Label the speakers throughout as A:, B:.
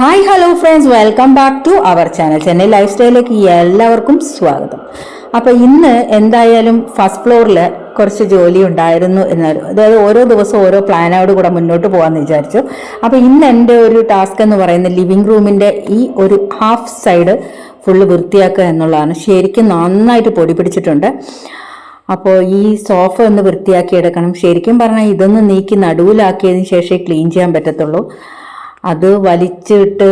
A: Hi hello friends welcome back to our channel Chennai life സ്റ്റൈലിലേക്ക് എല്ലാവർക്കും സ്വാഗതം. അപ്പോൾ ഇന്ന് എന്തായാലും ഫസ്റ്റ് ഫ്ലോറിൽ കുറച്ച് ജോലി ഉണ്ടായിരുന്നു എന്ന് അതായത് ഓരോ ദിവസവും ഓരോ പ്ലാനോട് കൂടെ മുന്നോട്ട് പോകാമെന്ന് വിചാരിച്ചു. അപ്പോൾ ഇന്ന് എന്റെ ഒരു ടാസ്ക് എന്ന് പറയുന്നത് ലിവിങ് റൂമിന്റെ ഈ ഒരു ഹാഫ് സൈഡ് ഫുള്ള് വൃത്തിയാക്കുക എന്നുള്ളതാണ്. ശരിക്കും നന്നായിട്ട് പൊടി പിടിച്ചിട്ടുണ്ട്. അപ്പോൾ ഈ സോഫ ഒന്ന് വൃത്തിയാക്കി എടുക്കണം. ശരിക്കും പറഞ്ഞാൽ ഇതൊന്ന് നീക്കി നടുവിലാക്കിയതിന് ശേഷമേ ക്ലീൻ ചെയ്യാൻ പറ്റത്തുള്ളൂ. അത് വലിച്ചിട്ട്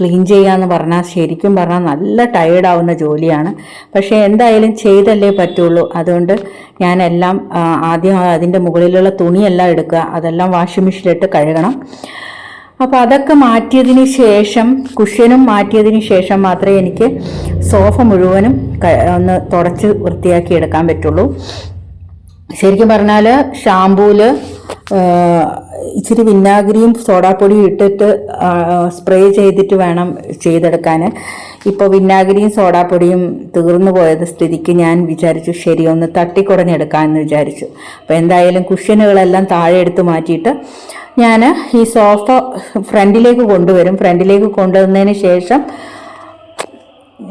A: ക്ലീൻ ചെയ്യാന്ന് പറഞ്ഞാൽ ശരിക്കും പറഞ്ഞാൽ നല്ല ടയേർഡാവുന്ന ജോലിയാണ്. പക്ഷേ എന്തായാലും ചെയ്തല്ലേ പറ്റുള്ളൂ. അതുകൊണ്ട് ഞാനെല്ലാം ആദ്യം അതിന്റെ മുകളിലുള്ള തുണിയെല്ലാം എടുക്കുക. അതെല്ലാം വാഷിംഗ് മെഷീനിലിട്ട് കഴുകണം. അപ്പോൾ അതൊക്കെ മാറ്റിയതിന് ശേഷം കുഷ്യനും മാറ്റിയതിന് ശേഷം മാത്രമേ എനിക്ക് സോഫ മുഴുവനും ഒന്ന് തുടച്ച് വൃത്തിയാക്കി എടുക്കാൻ പറ്റുള്ളൂ. ശരിക്കും പറഞ്ഞാൽ ഷാമ്പൂൽ ഇച്ചിരി വിനാഗിരിയും സോഡാപ്പൊടിയും ഇട്ടിട്ട് സ്പ്രേ ചെയ്തിട്ട് വേണം ചെയ്തെടുക്കാൻ. ഇപ്പോൾ വിനാഗിരിയും സോഡാപ്പൊടിയും തീർന്നു പോയത് സ്ഥിതിക്ക് ഞാൻ വിചാരിച്ചു ശരി ഒന്ന് തട്ടിക്കുടഞ്ഞെടുക്കാമെന്ന് വിചാരിച്ചു. അപ്പോൾ എന്തായാലും കുഷ്യനുകളെല്ലാം താഴെ എടുത്ത് മാറ്റിയിട്ട് ഞാൻ ഈ സോഫ ഫ്രണ്ടിലേക്ക് കൊണ്ടുവരും. ഫ്രണ്ടിലേക്ക് കൊണ്ടുവന്നതിന് ശേഷം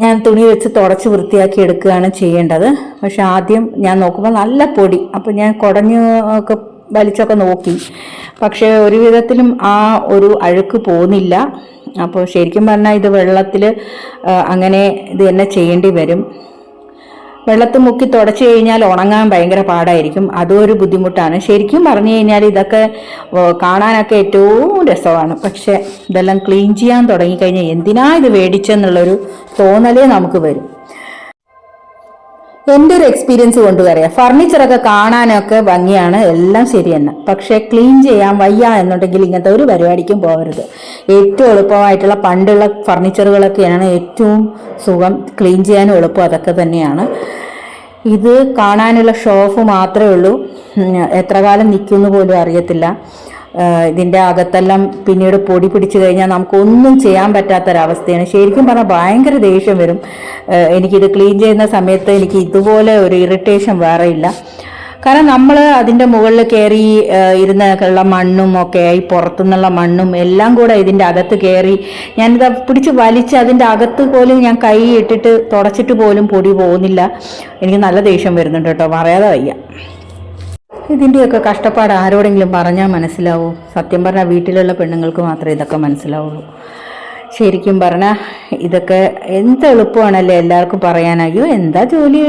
A: ഞാൻ തുണി വെച്ച് തുടച്ച് വൃത്തിയാക്കി എടുക്കുകയാണ് ചെയ്യേണ്ടത്. പക്ഷെ ആദ്യം ഞാൻ നോക്കുമ്പോൾ നല്ല പൊടി. അപ്പോൾ ഞാൻ കുടഞ്ഞ് ഒക്കെ വലിച്ചൊക്കെ നോക്കി. പക്ഷേ ഒരു വിധത്തിലും ആ ഒരു അഴുക്ക് പോകുന്നില്ല അപ്പോൾ ശരിക്കും പറഞ്ഞാൽ ഇത് വെള്ളത്തിൽ അങ്ങനെ ഇത് തന്നെ ചെയ്യേണ്ടി വരും. വെള്ളത്തിൽ മുക്കി തുടച്ചു കഴിഞ്ഞാൽ ഉണങ്ങാൻ ഭയങ്കര പാടായിരിക്കും. അതും ഒരു ബുദ്ധിമുട്ടാണ്. ശരിക്കും പറഞ്ഞു കഴിഞ്ഞാൽ ഇതൊക്കെ കാണാനൊക്കെ ഏറ്റവും രസമാണ്. പക്ഷെ ഇതെല്ലാം ക്ലീൻ ചെയ്യാൻ തുടങ്ങിക്കഴിഞ്ഞാൽ എന്തിനാ ഇത് മേടിച്ചെന്നുള്ളൊരു തോന്നലേ നമുക്ക് വരും. എന്റെ ഒരു എക്സ്പീരിയൻസ് കൊണ്ട് പറയാം. ഫർണിച്ചറൊക്കെ കാണാനൊക്കെ ഭംഗിയാണ്. എല്ലാം ശരി തന്നെ. പക്ഷേ ക്ലീൻ ചെയ്യാൻ വയ്യ എന്നുണ്ടെങ്കിൽ ഇങ്ങനത്തെ ഒരു പരിപാടിക്കും പോകരുത്. ഏറ്റവും എളുപ്പമായിട്ടുള്ള പണ്ടുള്ള ഫർണിച്ചറുകളൊക്കെയാണ് ഏറ്റവും സുഖം. ക്ലീൻ ചെയ്യാനും എളുപ്പം അതൊക്കെ തന്നെയാണ്. ഇത് കാണാനുള്ള ഷോഫ് മാത്രമേ ഉള്ളൂ. എത്ര കാലം നിൽക്കുമെന്ന് പോലും അറിയത്തില്ല. ഇതിന്റെ അകത്തെല്ലാം പിന്നീട് പൊടി പിടിച്ചു കഴിഞ്ഞാൽ നമുക്കൊന്നും ചെയ്യാൻ പറ്റാത്തൊരവസ്ഥയാണ്. ശരിക്കും പറഞ്ഞാൽ ഭയങ്കര ദേഷ്യം വരും. എനിക്കിത് ക്ലീൻ ചെയ്യുന്ന സമയത്ത് എനിക്ക് ഇതുപോലെ ഒരു ഇറിറ്റേഷൻ വേറെ ഇല്ല. കാരണം നമ്മൾ അതിന്റെ മുകളിൽ കയറി ഇരുന്നുള്ള മണ്ണും ഒക്കെ ഈ പുറത്തുനിന്നുള്ള മണ്ണും എല്ലാം കൂടെ ഇതിന്റെ അകത്ത് കയറി ഞാനിത് പിടിച്ച് വലിച്ച് അതിന്റെ അകത്ത് പോലും ഞാൻ കൈ ഇട്ടിട്ട് തുടച്ചിട്ട് പോലും പൊടി പോകുന്നില്ല. എനിക്ക് നല്ല ദേഷ്യം വരുന്നുണ്ട് കേട്ടോ. പറയാതെ വയ്യ. ഇതിന്റെയൊക്കെ കഷ്ടപ്പാട് ആരോടെങ്കിലും പറഞ്ഞാൽ മനസ്സിലാവൂ? സത്യം പറഞ്ഞാൽ വീട്ടിലുള്ള പെണ്ണുങ്ങൾക്ക് മാത്രമേ ഇതൊക്കെ മനസ്സിലാവുള്ളൂ. ശരിക്കും പറഞ്ഞാൽ ഇതൊക്കെ എന്ത് എളുപ്പമാണല്ലേ എല്ലാവർക്കും പറയാൻ? അയ്യോ എന്താ ജോലി?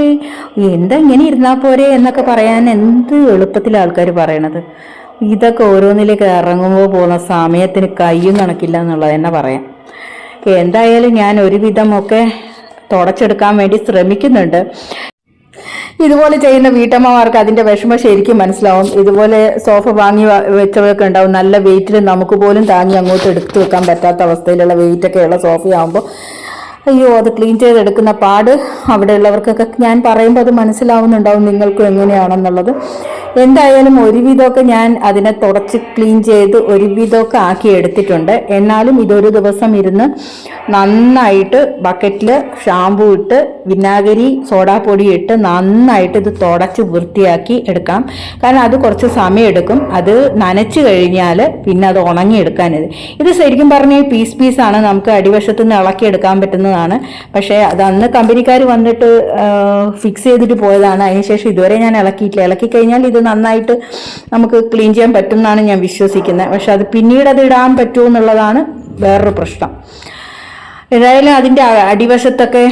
A: എന്താ ഇങ്ങനെ ഇരുന്നാൽ പോരെ എന്നൊക്കെ പറയാൻ എന്ത് എളുപ്പത്തിൽ ആൾക്കാർ പറയണത്? ഇതൊക്കെ ഓരോന്നിലേക്ക് ഇറങ്ങുമ്പോൾ പോകുന്ന സമയത്തിന് കയ്യും കണക്കില്ല എന്നുള്ളത് തന്നെ പറയാം. എന്തായാലും ഞാൻ ഒരുവിധമൊക്കെ തുടച്ചെടുക്കാൻ വേണ്ടി ശ്രമിക്കുന്നുണ്ട്. ഇതുപോലെ ചെയ്യുന്ന വീട്ടമ്മമാർക്ക് അതിന്റെ വിഷമം ശരിക്കും മനസ്സിലാവും. ഇതുപോലെ സോഫ വാങ്ങി വെച്ചവരൊക്കെ ഉണ്ടാവും. നല്ല വെയിറ്റിൽ നമുക്ക് പോലും താങ്ങി അങ്ങോട്ട് എടുത്തു വെക്കാൻ പറ്റാത്ത അവസ്ഥയിലുള്ള വെയിറ്റ് ഒക്കെ ഉള്ള സോഫയാകുമ്പോൾ അയ്യോ അത് ക്ലീൻ ചെയ്തെടുക്കുന്ന പാട് അവിടെയുള്ളവർക്കൊക്കെ. ഞാൻ പറയുമ്പോൾ അത് മനസ്സിലാവുന്നുണ്ടാവും നിങ്ങൾക്കും എങ്ങനെയാണെന്നുള്ളത്. എന്തായാലും ഒരുവിധമൊക്കെ ഞാൻ അതിനെ തുടച്ച് ക്ലീൻ ചെയ്ത് ഒരുവിധമൊക്കെ ആക്കി എടുത്തിട്ടുണ്ട്. എന്നാലും ഇതൊരു ദിവസം ഇരുന്ന് നന്നായിട്ട് ബക്കറ്റിൽ ഷാമ്പു ഇട്ട് വിനാഗിരി സോഡാപ്പൊടി ഇട്ട് നന്നായിട്ട് ഇത് തുടച്ച് വൃത്തിയാക്കി എടുക്കാം. കാരണം അത് കുറച്ച് സമയം എടുക്കും. അത് നനച്ചു കഴിഞ്ഞാൽ പിന്നെ അത് ഉണങ്ങിയെടുക്കാൻ ഇത് ശരിക്കും പറഞ്ഞാൽ പീസ് പീസാണ് നമുക്ക് അടിവശത്ത് നിന്ന് ഇളക്കി എടുക്കാൻ പറ്റുന്നതാണ്. പക്ഷേ അത് അന്ന് കമ്പനിക്കാർ വന്നിട്ട് ഫിക്സ് ചെയ്തിട്ട് പോയതാണ്. അതിനുശേഷം ഇതുവരെ ഞാൻ ഇളക്കിയിട്ടില്ല. ഇളക്കി കഴിഞ്ഞാൽ ഇത് നന്നായിട്ട് നമുക്ക് ക്ലീൻ ചെയ്യാൻ പറ്റുമെന്നാണ് ഞാൻ വിശ്വസിക്കുന്നത്. പക്ഷെ അത് പിന്നീട് അത് ഇടാൻ പറ്റുമോ എന്നുള്ളതാണ് വേറൊരു പ്രശ്നം. ഏതായാലും അതിന്റെ അടിവശത്തൊക്കെ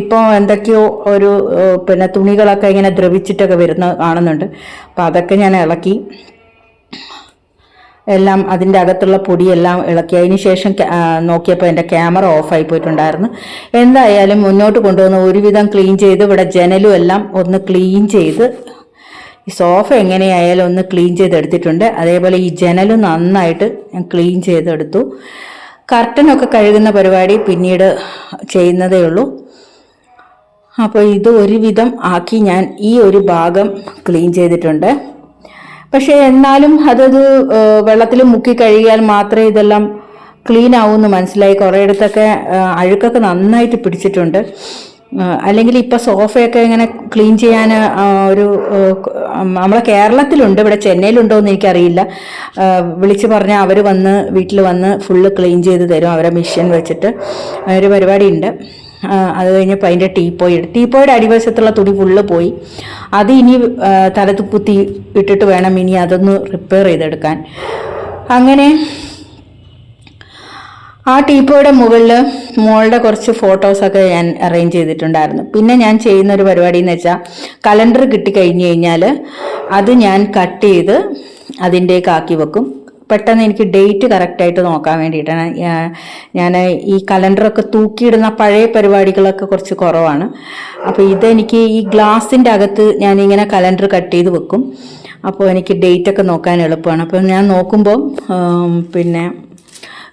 A: ഇപ്പോൾ എന്തൊക്കെയോ ഒരു പിന്നെ തുണികളൊക്കെ ഇങ്ങനെ ദ്രവിച്ചിട്ടൊക്കെ വരുന്ന കാണുന്നുണ്ട്. അപ്പോൾ അതൊക്കെ ഞാൻ ഇളക്കി. എല്ലാം അതിന്റെ അകത്തുള്ള പൊടിയെല്ലാം ഇളക്കി. അതിന് ശേഷം നോക്കിയപ്പോൾ എന്റെ ക്യാമറ ഓഫായി പോയിട്ടുണ്ടായിരുന്നു. എന്തായാലും മുന്നോട്ട് കൊണ്ടുവന്ന് ഒരുവിധം ക്ലീൻ ചെയ്ത് ഇവിടെ ജനലും എല്ലാം ഒന്ന് ക്ലീൻ ചെയ്ത് ഈ സോഫ എങ്ങനെയായാലും ഒന്ന് ക്ലീൻ ചെയ്തെടുത്തിട്ടുണ്ട്. അതേപോലെ ഈ ജനലും നന്നായിട്ട് ഞാൻ ക്ലീൻ ചെയ്തെടുത്തു. കർട്ടനൊക്കെ കഴുകുന്ന പരിപാടി പിന്നീട് ചെയ്യുന്നതേ ഉള്ളൂ. അപ്പോൾ ഇത് ഒരുവിധം ആക്കി ഞാൻ ഈ ഒരു ഭാഗം ക്ലീൻ ചെയ്തിട്ടുണ്ട്. പക്ഷേ എന്നാലും അതത് വെള്ളത്തിൽ മുക്കി കഴുകിയാൽ മാത്രമേ ഇതെല്ലാം ക്ലീൻ ആവുമെന്ന് മനസ്സിലായി. കുറേയിടത്തൊക്കെ അഴുക്കൊക്കെ നന്നായിട്ട് പിടിച്ചിട്ടുണ്ട്. അല്ലെങ്കിൽ ഇപ്പോൾ സോഫയൊക്കെ ഇങ്ങനെ ക്ലീൻ ചെയ്യാൻ ഒരു നമ്മളെ കേരളത്തിലുണ്ട് ഇവിടെ ചെന്നൈയിലുണ്ടോ എന്ന് എനിക്കറിയില്ല. വിളിച്ചു പറഞ്ഞാൽ അവർ വന്ന് വീട്ടിൽ വന്ന് ഫുള്ള് ക്ലീൻ ചെയ്ത് തരും അവരെ മെഷീൻ വെച്ചിട്ട്. ഒരു പരിപാടി ഉണ്ട് ആ, അത് കഴിഞ്ഞപ്പോൾ അതിന്റെ ടീപ്പോയി ടീപ്പോയുടെ അടിവശത്തുള്ള തുണി ഫുള്ള് പോയി. അത് ഇനി തലത്ത് കുത്തി ഇട്ടിട്ട് വേണം ഇനി അതൊന്ന് റിപ്പയർ ചെയ്തെടുക്കാൻ. അങ്ങനെ ആ ടീപ്പോയുടെ മുകളിൽ മോളുടെ കുറച്ച് ഫോട്ടോസൊക്കെ ഞാൻ അറേഞ്ച് ചെയ്തിട്ടുണ്ടായിരുന്നു. പിന്നെ ഞാൻ ചെയ്യുന്ന ഒരു പരിപാടി എന്ന് വെച്ചാൽ കലണ്ടർ കിട്ടിക്കഴിഞ്ഞ് കഴിഞ്ഞാൽ അത് ഞാൻ കട്ട് ചെയ്ത് അതിന്റെയൊക്കെ ആക്കി വെക്കും. പെട്ടെന്ന് എനിക്ക് ഡേറ്റ് കറക്റ്റായിട്ട് നോക്കാൻ വേണ്ടിയിട്ടാണ്. ഞാൻ ഈ കലണ്ടറൊക്കെ തൂക്കിയിടുന്ന പഴയ പരിപാടികളൊക്കെ കുറച്ച് കുറവാണ്. അപ്പോൾ ഇതെനിക്ക് ഈ ഗ്ലാസിന്റെ അകത്ത് ഞാനിങ്ങനെ കലണ്ടർ കട്ട് ചെയ്ത് വെക്കും. അപ്പോൾ എനിക്ക് ഡേറ്റൊക്കെ നോക്കാൻ എളുപ്പമാണ്. അപ്പോൾ ഞാൻ നോക്കുമ്പോൾ പിന്നെ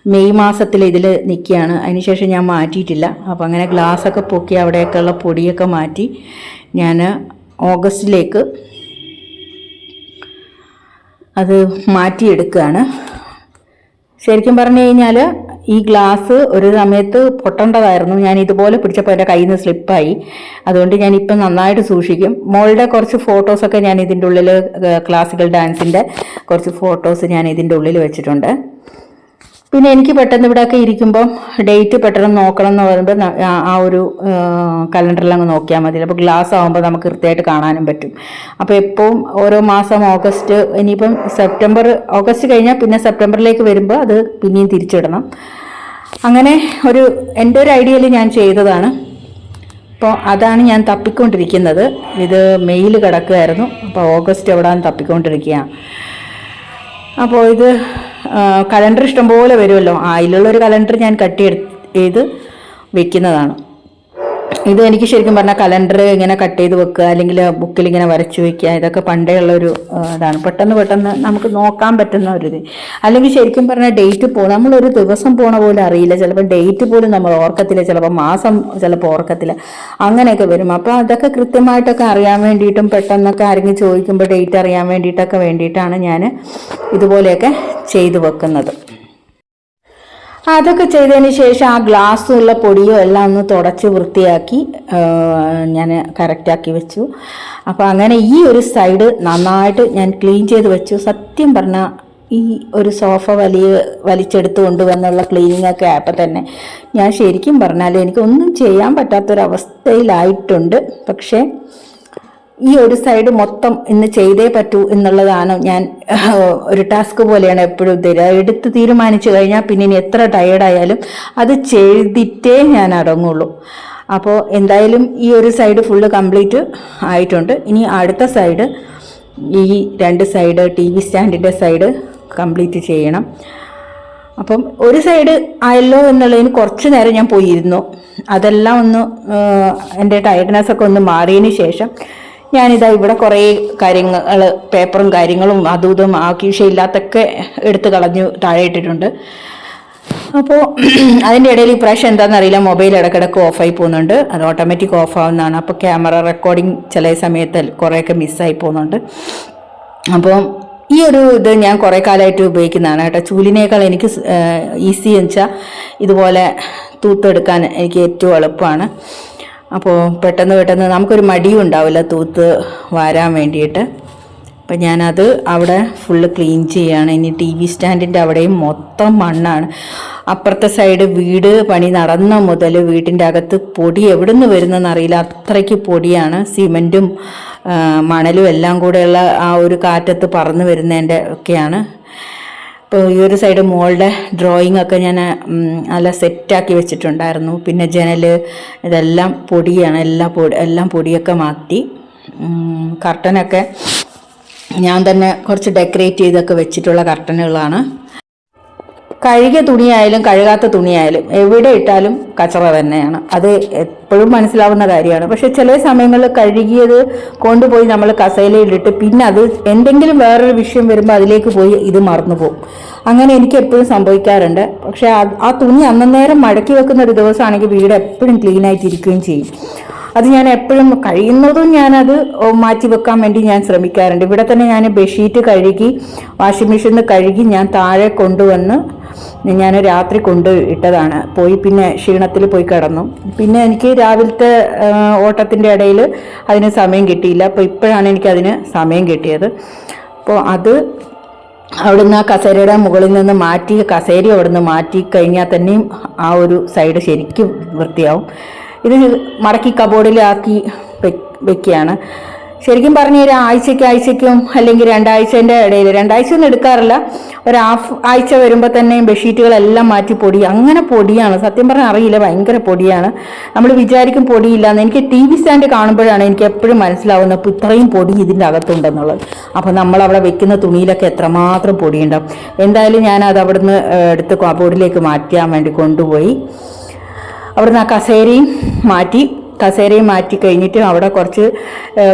A: മെയ് മാസത്തിൽ ഇതിൽ നിൽക്കുകയാണ് അതിനുശേഷം ഞാൻ മാറ്റിയിട്ടില്ല. അപ്പോൾ അങ്ങനെ ഗ്ലാസ്സൊക്കെ പൊക്കി അവിടെയൊക്കെയുള്ള പൊടിയൊക്കെ മാറ്റി ഞാൻ ഓഗസ്റ്റിലേക്ക് അത് മാറ്റിയെടുക്കുകയാണ്. ശരിക്കും പറഞ്ഞു കഴിഞ്ഞാൽ ഈ ഗ്ലാസ് ഒരു സമയത്ത് പൊട്ടേണ്ടതായിരുന്നു. ഞാൻ ഇതുപോലെ പിടിച്ചപ്പോൾ എന്റെ കയ്യിൽ നിന്ന് സ്ലിപ്പായി. അതുകൊണ്ട് ഞാൻ ഇപ്പം നന്നായിട്ട് സൂക്ഷിക്കും. മോളുടെ കുറച്ച് ഫോട്ടോസൊക്കെ ഞാൻ ഇതിന്റെ ഉള്ളിൽ ക്ലാസിക്കൽ ഡാൻസിന്റെ കുറച്ച് ഫോട്ടോസ് ഞാൻ ഇതിന്റെ ഉള്ളിൽ വെച്ചിട്ടുണ്ട്. പിന്നെ എനിക്ക് പെട്ടെന്ന് ഇവിടെയൊക്കെ ഇരിക്കുമ്പോൾ ഡേറ്റ് പെട്ടെന്ന് നോക്കണം എന്ന് പറയുമ്പോൾ ആ- ഒരു കലണ്ടറിൽ അങ്ങ് നോക്കിയാൽ മതി. അപ്പോൾ ഗ്ലാസ് ആകുമ്പോൾ നമുക്ക് കൃത്യമായിട്ട് കാണാനും പറ്റും. അപ്പോൾ എപ്പോഴും ഓരോ മാസം ഓഗസ്റ്റ് ഇനിയിപ്പം സെപ്റ്റംബർ ഓഗസ്റ്റ് കഴിഞ്ഞാൽ പിന്നെ സെപ്റ്റംബറിലേക്ക് വരുമ്പോൾ അത് പിന്നെയും തിരിച്ചിടണം. അങ്ങനെ ഒരു എന്റെ ഒരു ഐഡിയയിൽ ഞാൻ ചെയ്തതാണ്. അപ്പോൾ അതാണ് ഞാൻ തപ്പിക്കൊണ്ടിരിക്കുന്നത്. ഇത് മെയിൽ കിടക്കുമായിരുന്നു അപ്പോൾ ഓഗസ്റ്റ് എവിടെയാണ് തപ്പിക്കൊണ്ടിരിക്കുകയാണ് അപ്പോൾ ഇത് കലണ്ടർ ഇഷ്ടംപോലെ വരുമല്ലോ. അതിലുള്ളൊരു കലണ്ടർ ഞാൻ കട്ട് ചെയ്ത് വെക്കുന്നതാണ്. ഇത് എനിക്ക് ശരിക്കും പറഞ്ഞാൽ കലണ്ടർ ഇങ്ങനെ കട്ട് ചെയ്ത് വെക്കുക അല്ലെങ്കിൽ ബുക്കിൽ ഇങ്ങനെ വരച്ചു വെക്കുക ഇതൊക്കെ പണ്ടേ ഉള്ളൊരു ഇതാണ്. പെട്ടെന്ന് പെട്ടെന്ന് നമുക്ക് നോക്കാൻ പറ്റുന്ന ഒരു ഇത്. അല്ലെങ്കിൽ ശരിക്കും പറഞ്ഞാൽ ഡേറ്റ് പോ നമ്മളൊരു ദിവസം പോണ പോലും അറിയില്ല. ചിലപ്പോൾ ഡേറ്റ് പോലും നമ്മൾ ഓർക്കത്തില്ല. ചിലപ്പോൾ മാസം ചിലപ്പോൾ ഓർക്കത്തില്ല. അങ്ങനെയൊക്കെ വരും. അപ്പോൾ അതൊക്കെ കൃത്യമായിട്ടൊക്കെ അറിയാൻ വേണ്ടിയിട്ടും പെട്ടെന്നൊക്കെ ആരെങ്കിലും ചോദിക്കുമ്പോൾ ഡേറ്റ് അറിയാൻ വേണ്ടിയിട്ടൊക്കെ വേണ്ടിയിട്ടാണ് ഞാൻ ഇതുപോലെയൊക്കെ ചെയ്തു വെക്കുന്നത്. അതൊക്കെ ചെയ്തതിന് ശേഷം ആ ഗ്ലാസ്സും ഉള്ള പൊടിയും എല്ലാം ഒന്ന് തുടച്ച് വൃത്തിയാക്കി ഞാൻ കറക്റ്റാക്കി വെച്ചു. അപ്പോൾ അങ്ങനെ ഈ ഒരു സൈഡ് നന്നായിട്ട് ഞാൻ ക്ലീൻ ചെയ്ത് വെച്ചു. സത്യം പറഞ്ഞാൽ ഈ ഒരു സോഫ വലിയ വലിച്ചെടുത്ത് കൊണ്ടുവന്നുള്ള ക്ലീനിങ് ഒക്കെ ആയപ്പോൾ തന്നെ ഞാൻ ശരിക്കും പറഞ്ഞാൽ എനിക്കൊന്നും ചെയ്യാൻ പറ്റാത്തൊരവസ്ഥയിലായിട്ടുണ്ട്. പക്ഷേ ഈ ഒരു സൈഡ് മൊത്തം ഇന്ന് ചെയ്തേ പറ്റൂ എന്നുള്ളതാണ് ഞാൻ ഒരു ടാസ്ക് പോലെയാണ് എപ്പോഴും എടുത്ത് തീരുമാനിച്ചു കഴിഞ്ഞാൽ പിന്നെ ഇനി എത്ര ടയേർഡായാലും അത് ചെയ്തിട്ടേ ഞാൻ അടങ്ങുള്ളൂ. അപ്പോൾ എന്തായാലും ഈ ഒരു സൈഡ് ഫുള്ള് കംപ്ലീറ്റ് ആയിട്ടുണ്ട്. ഇനി അടുത്ത സൈഡ് ഈ രണ്ട് സൈഡ് ടി വി സ്റ്റാൻഡിന്റെ സൈഡ് കംപ്ലീറ്റ് ചെയ്യണം. അപ്പം ഒരു സൈഡ് ആയല്ലോ എന്നുള്ളതിന് കുറച്ച് നേരം ഞാൻ പോയിരുന്നു. അതെല്ലാം ഒന്ന് എന്റെ ടയർഡ്നെസ് ഒക്കെ ഒന്ന് മാറിയതിന് ശേഷം ഞാനിതാ ഇവിടെ കുറേ കാര്യങ്ങൾ പേപ്പറും കാര്യങ്ങളും അതും ഇതും ആക്കിഷയില്ലാത്തൊക്കെ എടുത്ത് കളഞ്ഞു താഴെ ഇട്ടിട്ടുണ്ട്. അപ്പോൾ അതിന്റെ ഇടയിൽ ഇപ്രാവശ്യം എന്താണെന്ന് അറിയില്ല മൊബൈൽ ഇടയ്ക്കിടയ്ക്ക് ഓഫായി പോകുന്നുണ്ട്. അത് ഓട്ടോമാറ്റിക് ഓഫ് ആവുന്നതാണ്. അപ്പോൾ ക്യാമറ റെക്കോർഡിങ് ചില സമയത്ത് കുറേയൊക്കെ മിസ്സായി പോകുന്നുണ്ട്. അപ്പോൾ ഈ ഒരു ഇത് ഞാൻ കുറേ കാലമായിട്ട് ഉപയോഗിക്കുന്നതാണ് കേട്ടോ. ചൂലിനേക്കാൾ എനിക്ക് ഈസി എന്ന് വെച്ചാൽ ഇതുപോലെ തൂത്തെടുക്കാൻ എനിക്ക് ഏറ്റവും എളുപ്പമാണ്. അപ്പോൾ പെട്ടെന്ന് പെട്ടെന്ന് നമുക്കൊരു മടിയും ഉണ്ടാവില്ല തൂത്ത് വാരാൻ വേണ്ടിയിട്ട്. അപ്പം ഞാനത് അവിടെ ഫുള്ള് ക്ലീൻ ചെയ്യുകയാണ് ഇനി ടി വി സ്റ്റാൻഡിന്റെ അവിടെയും മൊത്തം മണ്ണാണ്. അപ്പുറത്തെ സൈഡ് വീട് പണി നടന്ന മുതൽ വീട്ടിന്റെ അകത്ത് പൊടി എവിടെ നിന്ന് വരുന്നതെന്ന് അറിയില്ല. അത്രയ്ക്ക് പൊടിയാണ്. സിമന്റും മണലും എല്ലാം കൂടെയുള്ള ആ ഒരു കാറ്റത്ത് പറന്ന് വരുന്നതിന്റെ ഒക്കെയാണ്. ഇപ്പോൾ ഈ ഒരു സൈഡ് മോളുടെ ഡ്രോയിങ് ഒക്കെ ഞാൻ നല്ല സെറ്റാക്കി വെച്ചിട്ടുണ്ടായിരുന്നു. പിന്നെ ജനൽ ഇതെല്ലാം പൊടിയാണ്. എല്ലാ പൊടി എല്ലാം പൊടിയൊക്കെ മാറ്റി. കർട്ടനൊക്കെ ഞാൻ തന്നെ കുറച്ച് ഡെക്കറേറ്റ് ചെയ്തൊക്കെ വെച്ചിട്ടുള്ള കർട്ടനുകളാണ് കഴുകിയ തുണിയായാലും കഴുകാത്ത തുണിയായാലും എവിടെ ഇട്ടാലും കച്ചറ തന്നെയാണ്. അത് എപ്പോഴും മനസ്സിലാവുന്ന കാര്യമാണ്. പക്ഷെ ചില സമയങ്ങളിൽ കഴുകിയത് കൊണ്ടുപോയി നമ്മൾ കസേലയിലിട്ട് പിന്നെ അത് എന്തെങ്കിലും വേറൊരു വിഷയം വരുമ്പോൾ അതിലേക്ക് പോയി ഇത് മറന്നു പോകും അങ്ങനെ എനിക്ക് എപ്പോഴും സംഭവിക്കാറുണ്ട്. പക്ഷെ ആ- ആ തുണി അന്നേരം മടക്കി വെക്കുന്ന ഒരു ദിവസമാണെങ്കിൽ വീട് എപ്പോഴും ക്ലീൻ ആയിട്ടിരിക്കുകയും ചെയ്യും. അത് ഞാൻ എപ്പോഴും കഴിയുന്നതും ഞാനത് മാറ്റി വെക്കാൻ വേണ്ടി ഞാൻ ശ്രമിക്കാറുണ്ട്. ഇവിടെ തന്നെ ഞാൻ ബെഡ്ഷീറ്റ് കഴുകി വാഷിംഗ് മെഷീനിൽ കഴുകി ഞാൻ താഴെ കൊണ്ടുവന്ന് ഞാൻ രാത്രി കൊണ്ട് ഇട്ടതാണ്. പോയി പിന്നെ ക്ഷീണത്തിൽ പോയി കിടന്നു. പിന്നെ എനിക്ക് രാവിലത്തെ ഓട്ടത്തിന്റെ ഇടയിൽ അതിന് സമയം കിട്ടിയില്ല. അപ്പോൾ ഇപ്പോഴാണ് എനിക്കതിന് സമയം കിട്ടിയത്. അപ്പോൾ അത് അവിടുന്ന് ആ കസേരയുടെ മുകളിൽ നിന്ന് മാറ്റി കസേര അവിടുന്ന് മാറ്റി കഴിഞ്ഞാൽ തന്നെയും ആ ഒരു സൈഡ് ശരിക്കും വൃത്തിയാവും. ഇത് മടക്കി കബോർഡിലാക്കി വെക്കുകയാണ് ശരിക്കും പറഞ്ഞു ഒരു ആഴ്ചയ്ക്ക് ആഴ്ചയ്ക്കും അല്ലെങ്കിൽ രണ്ടാഴ്ചന്റെ ഇടയിൽ രണ്ടാഴ്ച ഒന്നും എടുക്കാറില്ല. ഒരു ഹാഫ് ആഴ്ച വരുമ്പോൾ തന്നെ ബെഡ്ഷീറ്റുകളെല്ലാം മാറ്റി പൊടി. അങ്ങനെ പൊടിയാണ്. സത്യം പറഞ്ഞാൽ അറിയില്ല. ഭയങ്കര പൊടിയാണ്. നമ്മൾ വിചാരിക്കും പൊടിയില്ല എന്ന് എനിക്ക് ടി വി സ്റ്റാൻഡ് കാണുമ്പോഴാണ് എനിക്ക് എപ്പോഴും മനസ്സിലാവുന്നത് അപ്പോൾ ഇത്രയും പൊടി ഇതിന്റെ അകത്തുണ്ടെന്നുള്ളത്. അപ്പോൾ നമ്മൾ അവിടെ വെക്കുന്ന തുണിയിലൊക്കെ എത്രമാത്രം പൊടിയുണ്ടാവും. എന്തായാലും ഞാൻ അത് അവിടുന്ന് എടുത്ത് കബോർഡിലേക്ക് മാറ്റാൻ വേണ്ടി കൊണ്ടുപോയി. അവിടുന്ന് ആ കസേരയും മാറ്റി കസേരയും മാറ്റി കഴിഞ്ഞിട്ട് അവിടെ കുറച്ച്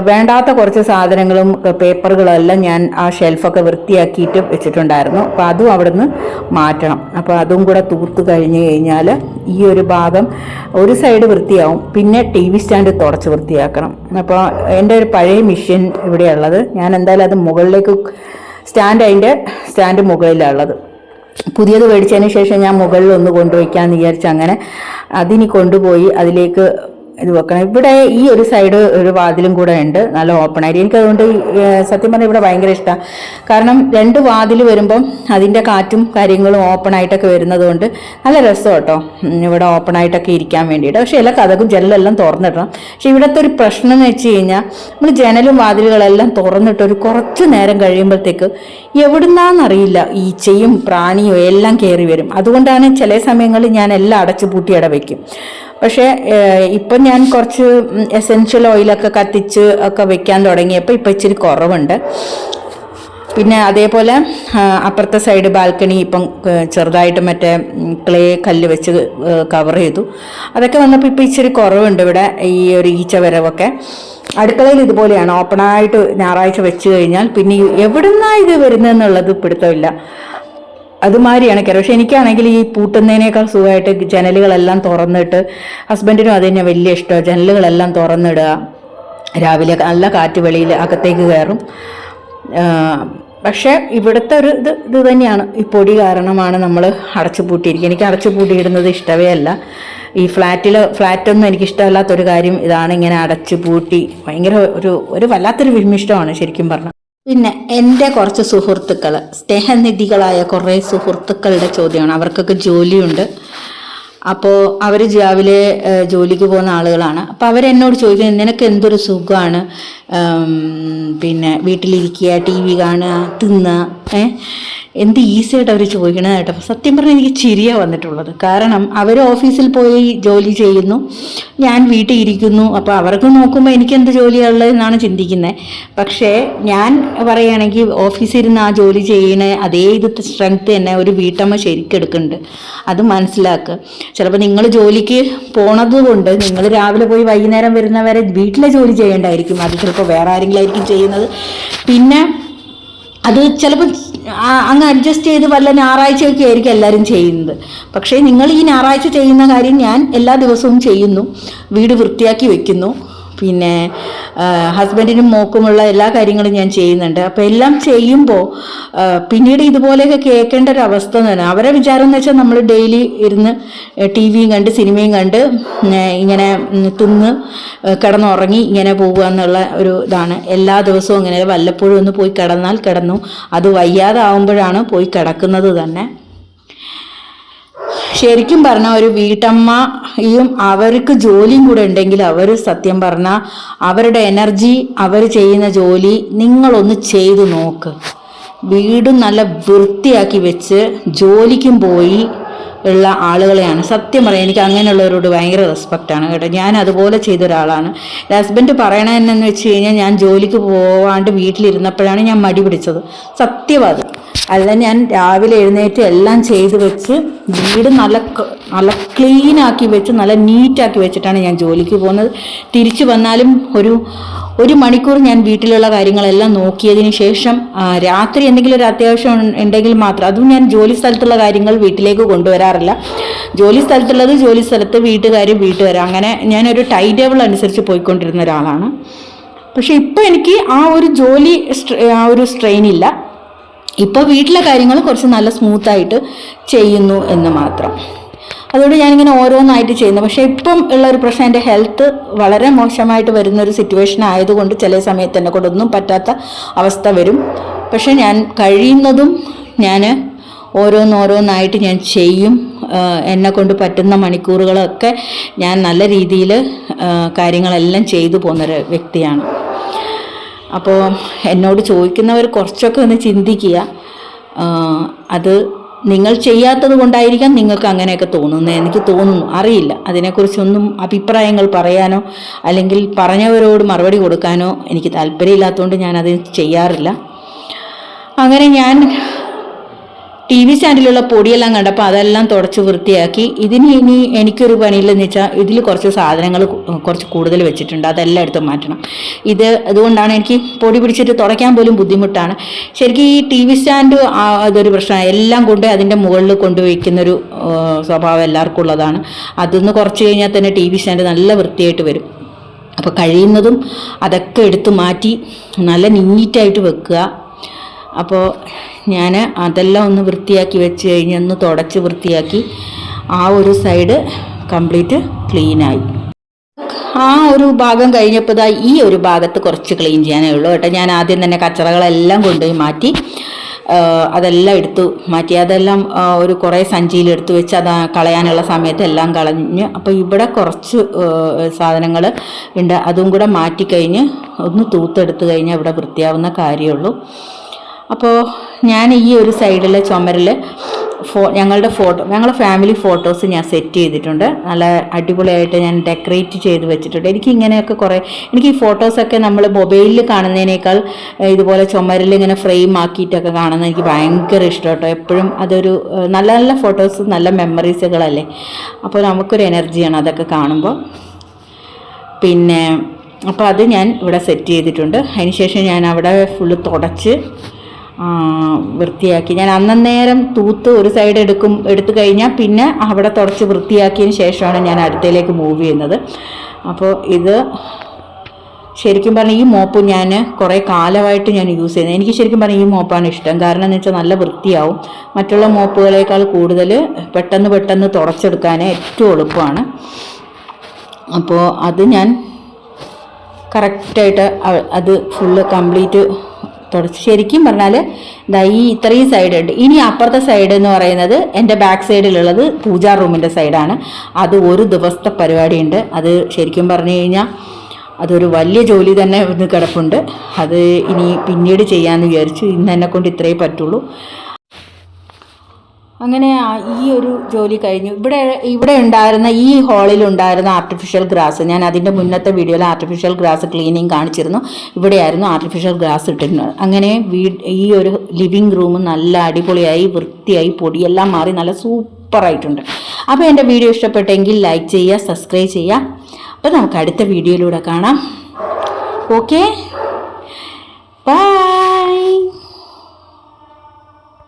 A: വേണ്ടാത്ത കുറച്ച് സാധനങ്ങളും പേപ്പറുകളും എല്ലാം ഞാൻ ആ ഷെൽഫൊക്കെ വൃത്തിയാക്കിയിട്ട് വെച്ചിട്ടുണ്ടായിരുന്നു. അപ്പോൾ അതും അവിടുന്ന് മാറ്റണം. അപ്പോൾ അതും കൂടെ തൂത്ത് കഴിഞ്ഞ് കഴിഞ്ഞാൽ ഈ ഒരു ഭാഗം ഒരു സൈഡ് വൃത്തിയാവും. പിന്നെ ടി വി സ്റ്റാൻഡ് തുടച്ച് വൃത്തിയാക്കണം. അപ്പോൾ എന്റെ ഒരു പഴയ മിഷ്യൻ ഇവിടെയുള്ളത്. ഞാൻ എന്തായാലും അത് മുകളിലേക്ക് സ്റ്റാൻഡ് അതിന്റെ സ്റ്റാൻഡ് മുകളിലുള്ളത് പുതിയത് മേടിച്ചതിന് ശേഷം ഞാൻ മുകളിൽ ഒന്ന് കൊണ്ടുവയ്ക്കാമെന്ന് വിചാരിച്ച് അങ്ങനെ അതിനി കൊണ്ടുപോയി അതിലേക്ക് ഇത് വെക്കണം. ഇവിടെ ഈ ഒരു സൈഡ് ഒരു വാതിലും കൂടെ ഉണ്ട് നല്ല ഓപ്പൺ ആയിട്ട്. എനിക്ക് അതുകൊണ്ട് സത്യം പറഞ്ഞാൽ ഇവിടെ ഭയങ്കര ഇഷ്ടമാണ് കാരണം രണ്ട് വാതിൽ വരുമ്പം അതിന്റെ കാറ്റും കാര്യങ്ങളും ഓപ്പൺ ആയിട്ടൊക്കെ വരുന്നത് കൊണ്ട് നല്ല രസം കേട്ടോ ഇവിടെ ഓപ്പൺ ആയിട്ടൊക്കെ ഇരിക്കാൻ വേണ്ടിയിട്ട്. പക്ഷേ എല്ലാ കഥകും ജനലെല്ലാം തുറന്നിടണം. പക്ഷേ ഇവിടുത്തെ ഒരു പ്രശ്നം എന്ന് വെച്ച് കഴിഞ്ഞാൽ നമ്മൾ ജനലും വാതിലുകളെല്ലാം തുറന്നിട്ട് ഒരു കുറച്ച് നേരം കഴിയുമ്പോഴത്തേക്ക് എവിടുന്നാന്നറിയില്ല. ഈച്ചയും പ്രാണിയും എല്ലാം കയറി വരും. അതുകൊണ്ടാണ് ചില സമയങ്ങളിൽ ഞാൻ എല്ലാം അടച്ചു പൂട്ടി ഇടവയ്ക്കും പക്ഷേ ഇപ്പം ഞാൻ കുറച്ച് എസെൻഷ്യൽ ഓയിലൊക്കെ കത്തിച്ച് ഒക്കെ വെക്കാൻ തുടങ്ങിയപ്പോൾ ഇപ്പം ഇച്ചിരി കുറവുണ്ട്. പിന്നെ അതേപോലെ അപ്പുറത്തെ സൈഡ് ബാൽക്കണി ഇപ്പം ചെറുതായിട്ട് മറ്റേ ക്ലേ കല്ല് വെച്ച് കവർ ചെയ്തു. അതൊക്കെ വന്നപ്പോൾ ഇപ്പം ഇച്ചിരി കുറവുണ്ട് ഇവിടെ ഈ ഒരു ഈച്ച വരവൊക്കെ. അടുക്കളയിൽ ഇതുപോലെയാണ്. ഓപ്പണായിട്ട് ഞായറാഴ്ച വെച്ച് കഴിഞ്ഞാൽ പിന്നെ എവിടുന്നാണ് ഇത് വരുന്നതെന്നുള്ളത് പിടുത്തമില്ല. അതുമാതിരിയാണ് കയറി പക്ഷെ എനിക്കാണെങ്കിൽ ഈ പൂട്ടുന്നതിനേക്കാൾ സുഖമായിട്ട് ജനലുകളെല്ലാം തുറന്നിട്ട് ഹസ്ബൻഡിനും അത് തന്നെ വലിയ ഇഷ്ടമാണ്. ജനലുകളെല്ലാം തുറന്നിടുക. രാവിലെ നല്ല കാറ്റ് വെളിയിൽ അകത്തേക്ക് കയറും. പക്ഷേ ഇവിടുത്തെ ഒരു ഇത് ഇത് തന്നെയാണ്. ഈ പൊടി കാരണമാണ് നമ്മൾ അടച്ചു പൂട്ടിയിരിക്കുക എനിക്ക് അടച്ചു പൂട്ടിയിടുന്നത് ഇഷ്ടമേ അല്ല. ഈ ഫ്ലാറ്റിൽ ഫ്ലാറ്റൊന്നും എനിക്ക് ഇഷ്ടമല്ലാത്തൊരു കാര്യം ഇതാണ് ഇങ്ങനെ അടച്ചു പൂട്ടി. ഭയങ്കര ഒരു ഒരു വല്ലാത്തൊരു വിമിഷ്ടമാണ് ശരിക്കും പറഞ്ഞാൽ. പിന്നെ എന്റെ കുറച്ച് സുഹൃത്തുക്കൾ സ്നേഹനിധികളായ കുറേ സുഹൃത്തുക്കളുടെ ചോദ്യമാണ്. അവർക്കൊക്കെ ജോലിയുണ്ട്. അപ്പോൾ അവർ രാവിലെ ജോലിക്ക് പോകുന്ന ആളുകളാണ്. അപ്പോൾ അവരെന്നോട് ചോദിക്കുന്നത് നിനക്ക് എന്തൊരു സുഖമാണ് പിന്നെ വീട്ടിലിരിക്കുക ടി വി കാണുക തിന്നുക എന്ത് ഈസിയായിട്ട് അവർ ചോദിക്കണതായിട്ട് കേട്ടോ. സത്യം പറഞ്ഞാൽ എനിക്ക് ചിരിയ വന്നിട്ടുള്ളത്. കാരണം അവർ ഓഫീസിൽ പോയി ജോലി ചെയ്യുന്നു. ഞാൻ വീട്ടിൽ ഇരിക്കുന്നു. അപ്പോൾ അവർക്ക് നോക്കുമ്പോൾ എനിക്ക് എന്ത് ജോലിയുള്ളത് എന്നാണ് ചിന്തിക്കുന്നത് പക്ഷേ ഞാൻ പറയുകയാണെങ്കിൽ ഓഫീസിൽ ഇരുന്ന് ആ ജോലി ചെയ്യണ അതേ ഇത് സ്ട്രെങ്ത് തന്നെ ഒരു വീട്ടമ്മ ശരിക്കെടുക്കുന്നുണ്ട് അത് മനസ്സിലാക്കുക ചിലപ്പോൾ നിങ്ങൾ ജോലിക്ക് പോണത് കൊണ്ട് നിങ്ങൾ രാവിലെ പോയി വൈകുന്നേരം വരുന്നവരെ വീട്ടിലെ ജോലി ചെയ്യേണ്ടായിരിക്കും. അത് ചിലപ്പോൾ വേറെ ആരെങ്കിലും ആയിരിക്കും ചെയ്യുന്നത്. പിന്നെ അത് ചിലപ്പോൾ അങ്ങ് അഡ്ജസ്റ്റ് ചെയ്ത് വല്ല ഞായറാഴ്ചയൊക്കെ ആയിരിക്കും എല്ലാവരും ചെയ്യുന്നത്. പക്ഷേ നിങ്ങൾ ഈ ഞായറാഴ്ച ചെയ്യുന്ന കാര്യം ഞാൻ എല്ലാ ദിവസവും ചെയ്യുന്നു. വീട് വൃത്തിയാക്കി വെക്കുന്നു. പിന്നെ ഹസ്ബൻഡിനും മോക്കുമുള്ള എല്ലാ കാര്യങ്ങളും ഞാൻ ചെയ്യുന്നുണ്ട്. അപ്പോൾ എല്ലാം ചെയ്യുമ്പോൾ പിന്നീട് ഇതുപോലെയൊക്കെ കേൾക്കേണ്ട ഒരു അവസ്ഥ തന്നെ അവരെ വിചാരം എന്ന് വെച്ചാൽ നമ്മൾ ഡെയിലി ഇരുന്ന് ടി വിയും കണ്ട് സിനിമയും കണ്ട് ഇങ്ങനെ തിന്ന് കിടന്നുറങ്ങി ഇങ്ങനെ പോകുക എന്നുള്ള ഒരു ഇതാണ്. എല്ലാ ദിവസവും ഇങ്ങനെ വല്ലപ്പോഴും ഒന്ന് പോയി കിടന്നാൽ കിടന്നു. അത് വയ്യാതാവുമ്പോഴാണ് പോയി കിടക്കുന്നത് തന്നെ. ശരിക്കും പറഞ്ഞ ഒരു വീട്ടമ്മയും അവർക്ക് ജോലിയും കൂടെ ഉണ്ടെങ്കിൽ അവർ സത്യം പറഞ്ഞാൽ അവരുടെ എനർജി അവർ ചെയ്യുന്ന ജോലി നിങ്ങളൊന്ന് ചെയ്തു നോക്ക്. വീട് നല്ല വൃത്തിയാക്കി വെച്ച് ജോലിക്കും പോയി ഉള്ള ആളുകളെയാണ്. സത്യം പറയാം എനിക്ക് അങ്ങനെയുള്ളവരോട് ഭയങ്കര റെസ്പെക്റ്റാണ് കേട്ടോ. ഞാൻ അതുപോലെ ചെയ്ത ഒരാളാണ്. ഹസ്ബൻഡ് പറയണതെന്നു വെച്ച് കഴിഞ്ഞാൽ ഞാൻ ജോലിക്ക് പോവാണ്ട് വീട്ടിലിരുന്നപ്പോഴാണ് ഞാൻ മടി പിടിച്ചത്. സത്യവാദം അല്ല ഞാൻ രാവിലെ എഴുന്നേറ്റ് എല്ലാം ചെയ്ത് വെച്ച് വീട് നല്ല നല്ല ക്ലീൻ ആക്കി വെച്ച് നല്ല നീറ്റാക്കി വെച്ചിട്ടാണ് ഞാൻ ജോലിക്ക് പോകുന്നത്. തിരിച്ചു വന്നാലും ഒരു ഒരു മണിക്കൂർ ഞാൻ വീട്ടിലുള്ള കാര്യങ്ങളെല്ലാം നോക്കിയതിന് ശേഷം രാത്രി എന്തെങ്കിലും ഒരു അത്യാവശ്യം ഉണ്ടെങ്കിൽ മാത്രം അതും ഞാൻ ജോലി സ്ഥലത്തുള്ള കാര്യങ്ങൾ വീട്ടിലേക്ക് കൊണ്ടുവരാറില്ല. ജോലി സ്ഥലത്തുള്ളത് ജോലി സ്ഥലത്ത് വീട്ടുകാർ വീട്ടുകാർ അങ്ങനെ ഞാനൊരു ടൈം ടേബിൾ അനുസരിച്ച് പോയിക്കൊണ്ടിരുന്ന ഒരാളാണ്. പക്ഷേ ഇപ്പോൾ എനിക്ക് ആ ഒരു ജോലി ആ ഒരു സ്ട്രെയിൻ ഇല്ല. ഇപ്പോൾ വീട്ടിലെ കാര്യങ്ങൾ കുറച്ച് നല്ല സ്മൂത്തായിട്ട് ചെയ്യുന്നു എന്ന് മാത്രം. അതുകൊണ്ട് ഞാനിങ്ങനെ ഓരോന്നായിട്ട് ചെയ്യുന്നു. പക്ഷേ ഇപ്പം ഉള്ള ഒരു പ്രശ്നം എന്റെ ഹെൽത്ത് വളരെ മോശമായിട്ട് വരുന്ന ഒരു സിറ്റുവേഷൻ ആയതുകൊണ്ട് ചില സമയത്ത് എന്നെ കൊണ്ടൊന്നും പറ്റാത്ത അവസ്ഥ വരും. പക്ഷേ ഞാൻ കഴിയുന്നതും ഞാൻ ഓരോന്നോരോന്നായിട്ട് ഞാൻ ചെയ്യും. എന്നെ കൊണ്ട് പറ്റുന്ന മണിക്കൂറുകളൊക്കെ ഞാൻ നല്ല രീതിയിൽ കാര്യങ്ങളെല്ലാം ചെയ്തു പോകുന്നൊരു വ്യക്തിയാണ്. അപ്പോൾ എന്നോട് ചോദിക്കുന്നവർ കുറച്ചൊക്കെ ഒന്ന് ചിന്തിക്കുക. അത് നിങ്ങൾ ചെയ്യാത്തത് കൊണ്ടായിരിക്കാം നിങ്ങൾക്ക് അങ്ങനെയൊക്കെ തോന്നുന്നത് എനിക്ക് തോന്നുന്നു. അറിയില്ല. അതിനെക്കുറിച്ചൊന്നും അഭിപ്രായങ്ങൾ പറയാനോ അല്ലെങ്കിൽ പറഞ്ഞവരോട് മറുപടി കൊടുക്കാനോ എനിക്ക് താല്പര്യമില്ലാത്തതുകൊണ്ട് ഞാനത് ചെയ്യാറില്ല. അങ്ങനെ ഞാൻ ടി വി സ്റ്റാൻഡിലുള്ള പൊടിയെല്ലാം കണ്ടപ്പോൾ അതെല്ലാം തുടച്ച് വൃത്തിയാക്കി. ഇതിന് ഇനി എനിക്കൊരു പണിയില്ലെന്ന് വെച്ചാൽ ഇതിൽ കുറച്ച് സാധനങ്ങൾ കുറച്ച് കൂടുതൽ വെച്ചിട്ടുണ്ട്. അതെല്ലാം എടുത്ത് മാറ്റണം. ഇത് അതുകൊണ്ടാണ് എനിക്ക് പൊടി പിടിച്ചിട്ട് തുടയ്ക്കാൻ പോലും ബുദ്ധിമുട്ടാണ്. ശരിക്കും ഈ ടി വി സ്റ്റാൻഡ് അതൊരു പ്രശ്നമാണ് എല്ലാം കൊണ്ട് അതിന്റെ മുകളിൽ കൊണ്ടുവയ്ക്കുന്നൊരു സ്വഭാവം എല്ലാവർക്കും ഉള്ളതാണ്. അതൊന്ന് കുറച്ച് കഴിഞ്ഞാൽ തന്നെ ടി വി സ്റ്റാൻഡ് നല്ല വൃത്തിയായിട്ട് വരും. അപ്പോൾ കഴിയുന്നതും അതൊക്കെ എടുത്ത് മാറ്റി നല്ല നീറ്റായിട്ട് വെക്കുക. അപ്പോൾ ഞാൻ അതെല്ലാം ഒന്ന് വൃത്തിയാക്കി വെച്ച് കഴിഞ്ഞ് ഒന്ന് തുടച്ച് വൃത്തിയാക്കി ആ ഒരു സൈഡ് കംപ്ലീറ്റ് ക്ലീനായി. ആ ഒരു ഭാഗം കഴിഞ്ഞപ്പോൾ ദാ ഈ ഒരു ഭാഗത്ത് കുറച്ച് ക്ലീൻ ചെയ്യാനേ ഉള്ളൂ കേട്ടോ. ഞാൻ ആദ്യം തന്നെ കച്ചറകളെല്ലാം കൊണ്ടുപോയി മാറ്റി. അതെല്ലാം എടുത്തു മാറ്റി. അതെല്ലാം ഒരു കുറേ സഞ്ചിയിൽ എടുത്തു വെച്ച് അത് കളയാനുള്ള സമയത്ത് എല്ലാം കളഞ്ഞ് അപ്പോൾ ഇവിടെ കുറച്ച് സാധനങ്ങൾ ഉണ്ട്. അതും കൂടെ മാറ്റിക്കഴിഞ്ഞ് ഒന്ന് തൂത്തെടുത്ത് കഴിഞ്ഞാൽ ഇവിടെ വൃത്തിയാവുന്ന കാര്യമുള്ളൂ അപ്പോൾ ഞാൻ ഈ ഒരു സൈഡിലെ ചുമരിൽ ഫോ ഞങ്ങളുടെ ഫോട്ടോ ഞങ്ങളുടെ ഫാമിലി ഫോട്ടോസ് ഞാൻ സെറ്റ് ചെയ്തിട്ടുണ്ട്. നല്ല അടിപൊളിയായിട്ട് ഞാൻ ഡെക്കറേറ്റ് ചെയ്ത് വെച്ചിട്ടുണ്ട്. എനിക്ക് ഇങ്ങനെയൊക്കെ കുറേ എനിക്ക് ഈ ഫോട്ടോസൊക്കെ നമ്മൾ മൊബൈലിൽ കാണുന്നതിനേക്കാൾ ഇതുപോലെ ചുമരിൽ ഇങ്ങനെ ഫ്രെയിം ആക്കിയിട്ടൊക്കെ കാണുന്നത് എനിക്ക് ഭയങ്കര ഇഷ്ടം കേട്ടോ എപ്പോഴും അതൊരു നല്ല നല്ല ഫോട്ടോസ് നല്ല മെമ്മറീസുകളല്ലേ അപ്പോൾ നമുക്കൊരു എനർജിയാണ് അതൊക്കെ കാണുമ്പോൾ പിന്നെ അപ്പോൾ അത് ഞാൻ ഇവിടെ സെറ്റ് ചെയ്തിട്ടുണ്ട്. അതിനുശേഷം ഞാൻ അവിടെ ഫുള്ള് തുടച്ച് വൃത്തിയാക്കി. ഞാൻ അന്നേരം തൂത്ത് ഒരു സൈഡ് എടുക്കും എടുത്തു കഴിഞ്ഞാൽ പിന്നെ അവിടെ തുടച്ച് വൃത്തിയാക്കിയതിന് ശേഷമാണ് ഞാൻ അടുത്തയിലേക്ക് മൂവ് ചെയ്യുന്നത്. അപ്പോൾ ഇത് ശരിക്കും പറഞ്ഞാൽ ഈ മോപ്പ് ഞാൻ കുറേ കാലമായിട്ട് ഞാൻ യൂസ് ചെയ്യുന്നത്. എനിക്ക് ശരിക്കും പറഞ്ഞാൽ ഈ മോപ്പാണ് ഇഷ്ടം. കാരണം എന്ന് വെച്ചാൽ നല്ല വൃത്തിയാവും. മറ്റുള്ള മോപ്പുകളേക്കാൾ കൂടുതൽ പെട്ടെന്ന് പെട്ടെന്ന് തുടച്ചെടുക്കാൻ ഏറ്റവും എളുപ്പമാണ്. അപ്പോൾ അത് ഞാൻ കറക്റ്റായിട്ട് അത് ഫുള്ള് കംപ്ലീറ്റ് തുടച്ച് ശരിക്കും പറഞ്ഞാൽ ദാ ഈ ഇത്രയും സൈഡ് ഉണ്ട്. ഇനി അപ്പുറത്തെ സൈഡ് എന്ന് പറയുന്നത് എന്റെ ബാക്ക് സൈഡിലുള്ളത് പൂജാ റൂമിന്റെ സൈഡാണ് അത് ഒരു ദിവസത്തെ പരിപാടിയുണ്ട്. അത് ശരിക്കും പറഞ്ഞു കഴിഞ്ഞാൽ അതൊരു വലിയ ജോലി തന്നെ ഇന്ന് കിടപ്പുണ്ട്. അത് ഇനി പിന്നീട് ചെയ്യാമെന്ന് വിചാരിച്ചു. ഇന്ന് എന്നെ കൊണ്ട് ഇത്രയേ പറ്റുള്ളൂ. അങ്ങനെ ഈ ഒരു ജോലി കഴിഞ്ഞു. ഇവിടെ ഇവിടെ ഉണ്ടായിരുന്ന ഈ ഹാളിൽ ഉണ്ടായിരുന്ന ആർട്ടിഫിഷ്യൽ ഗ്രാസ് ഞാൻ അതിന്റെ മുന്നത്തെ വീഡിയോയിൽ ആർട്ടിഫിഷ്യൽ ഗ്രാസ് ക്ലീനിങ് കാണിച്ചിരുന്നു. ഇവിടെയായിരുന്നു ആർട്ടിഫിഷ്യൽ ഗ്രാസ് ഇട്ടിരുന്നത്. അങ്ങനെ ഈ ഒരു ലിവിങ് റൂം നല്ല അടിപൊളിയായി വൃത്തിയായി പൊടിയെല്ലാം മാറി നല്ല സൂപ്പറായിട്ടുണ്ട്. അപ്പോൾ എന്റെ വീഡിയോ ഇഷ്ടപ്പെട്ടെങ്കിൽ ലൈക്ക് ചെയ്യുക സബ്സ്ക്രൈബ് ചെയ്യുക. അപ്പോൾ നമുക്ക് അടുത്ത വീഡിയോയിലൂടെ കാണാം. ഓക്കെ